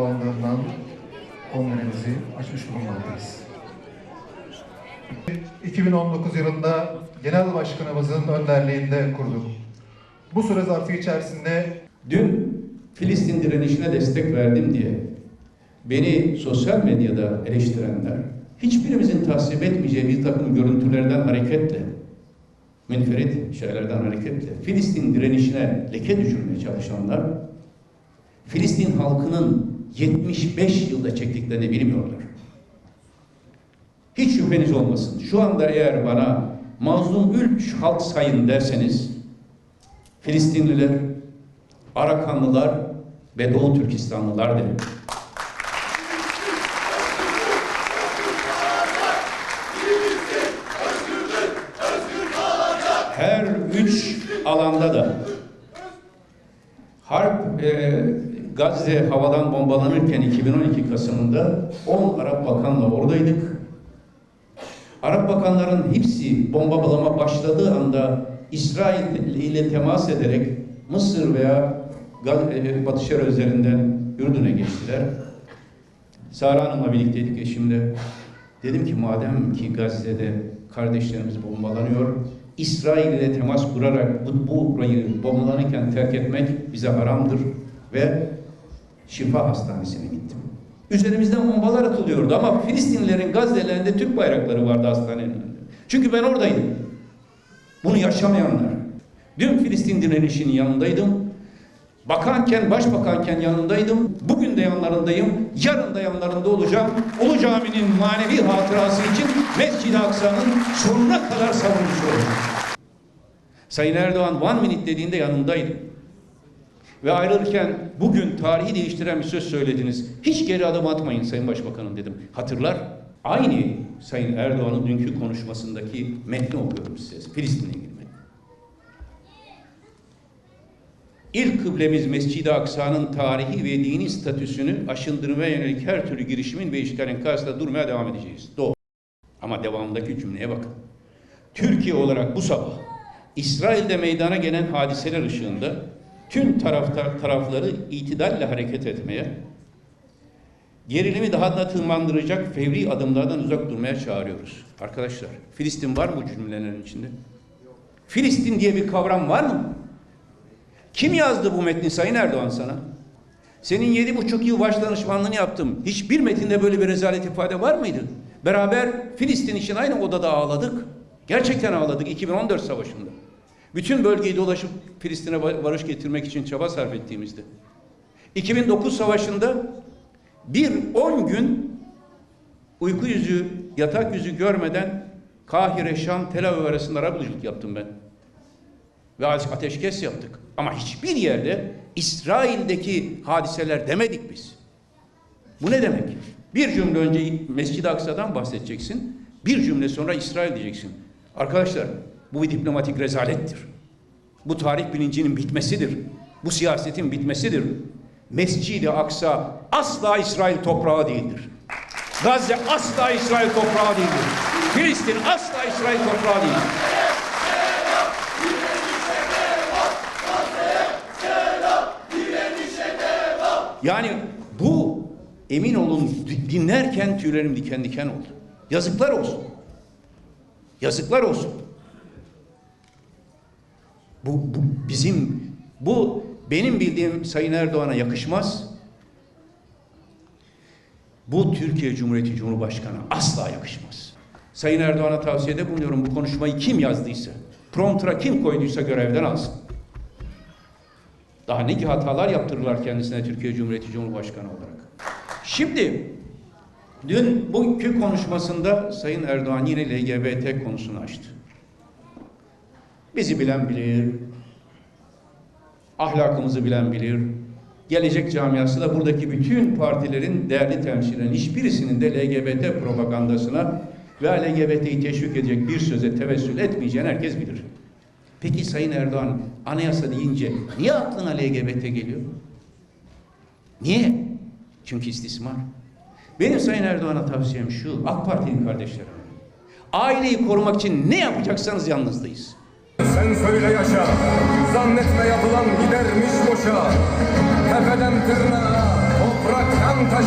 bandından kongre'mizi açmış bulunmaktayız. 2019 yılında Genel Başkanımızın önderliğinde kurduk. Bu süre zarfı içerisinde Dün Filistin direnişine destek verdim diye beni sosyal medyada eleştirenler hiçbirimizin tasvip etmeyeceği bir takım görüntülerden hareketle münferit şeylerden hareketle Filistin direnişine leke düşürmeye çalışanlar Filistin halkının 75 yılda çektiklerini bilmiyorlar. Hiç şüpheniz olmasın. Şu anda eğer bana mazlum üç halk sayın derseniz Filistinliler, Arakanlılar ve Doğu Türkistanlılar derim. Her üç alanda da harp e, Gazze havadan bombalanırken 2012 Kasım'ında 10 Arap bakanla oradaydık. Arap bakanların hepsi bombalama başladığı anda İsrail ile temas ederek Mısır veya Gaz- e, Batı Şeria üzerinden Ürdün'e geçtiler. Sara Hanım'la birlikteydik eşimle. Dedim ki madem ki Gazze'de kardeşlerimiz bombalanıyor, İsrail ile temas kurarak bu burayı bombalanırken terk etmek bize haramdır ve Şifa Hastanesi'ne gittim. Üzerimizden bombalar atılıyordu ama Filistinlilerin Gazze'lerinde Türk bayrakları vardı hastanenin önünde. Çünkü ben oradaydım. Bunu yaşamayanlar. Dün Filistin direnişinin yanındaydım. Bakanken, başbakanken yanındaydım. Bugün de yanlarındayım. Yarın da yanlarında olacağım. Ulu Cami'nin manevi hatırası için Mescid-i Aksa'nın sonuna kadar savunucusu olacağım. Sayın Erdoğan one minute dediğinde yanındaydım. Ve ayrılırken bugün tarihi değiştiren bir söz söylediniz. Hiç geri adım atmayın Sayın Başbakanım dedim. Hatırlar. Aynı Sayın Erdoğan'ın dünkü konuşmasındaki metni okuyorum size. Filistin'le ilgili metni. İlk kıblemiz Mescid-i Aksa'nın tarihi ve dini statüsünü aşındırmaya yönelik her türlü girişimin ve işgalin karşısında durmaya devam edeceğiz. Doğru. Ama devamındaki cümleye bakın. Türkiye olarak bu sabah İsrail'de meydana gelen hadiseler ışığında tüm taraftar, tarafları itidalle hareket etmeye, gerilimi daha da tırmandıracak fevri adımlardan uzak durmaya çağırıyoruz. Arkadaşlar, Filistin var mı bu cümlelerin içinde? Filistin diye bir kavram var mı? Kim yazdı bu metni Sayın Erdoğan sana? Senin yedi buçuk yıl başdanışmanlığını yaptım. Hiçbir metinde böyle bir rezalet ifade var mıydı? Beraber Filistin için aynı odada ağladık. Gerçekten ağladık 2014 savaşında. Bütün bölgeyi dolaşıp Filistin'e barış getirmek için çaba sarf ettiğimizde. 2009 savaşında bir 10 gün uyku yüzü, yatak yüzü görmeden Kahire, Şam, Tel Aviv arasında arabuluculuk yaptım ben. Ve ateşkes yaptık. Ama hiçbir yerde İsrail'deki hadiseler demedik biz. Bu ne demek? Bir cümle önce Mescid-i Aksa'dan bahsedeceksin. Bir cümle sonra İsrail diyeceksin. Arkadaşlar bu bir diplomatik rezalettir. Bu tarih bilincinin bitmesidir. Bu siyasetin bitmesidir. Mescid-i Aksa asla İsrail toprağı değildir. Gazze asla İsrail toprağı değildir. Filistin asla İsrail toprağı değildir. Yani bu emin olun dinlerken tüylerim diken diken oldu. Yazıklar olsun. Yazıklar olsun. Bu, bu bizim bu benim bildiğim Sayın Erdoğan'a yakışmaz. Bu Türkiye Cumhuriyeti Cumhurbaşkanı asla yakışmaz. Sayın Erdoğan'a tavsiyede bulunuyorum bu konuşmayı kim yazdıysa, promptura kim koyduysa görevden alsın. Daha ne ki hatalar yaptırırlar kendisine Türkiye Cumhuriyeti Cumhurbaşkanı olarak. Şimdi dün bugünkü konuşmasında Sayın Erdoğan yine LGBT konusunu açtı. Bizi bilen bilir, ahlakımızı bilen bilir. Gelecek camiası da buradaki bütün partilerin değerli temsilcilerin hiçbirisinin de LGBT propagandasına ve LGBT'yi teşvik edecek bir söze tevessül etmeyeceğini herkes bilir. Peki Sayın Erdoğan anayasa deyince niye aklına LGBT geliyor? Niye? Çünkü istismar. Benim Sayın Erdoğan'a tavsiyem şu, AK Parti'nin kardeşlerim. Aileyi korumak için ne yapacaksanız yalnızdayız. Sen söyle yaşa, zannetme yapılan gidermiş boşa. Tepeden tırnağa, toprak kan taşa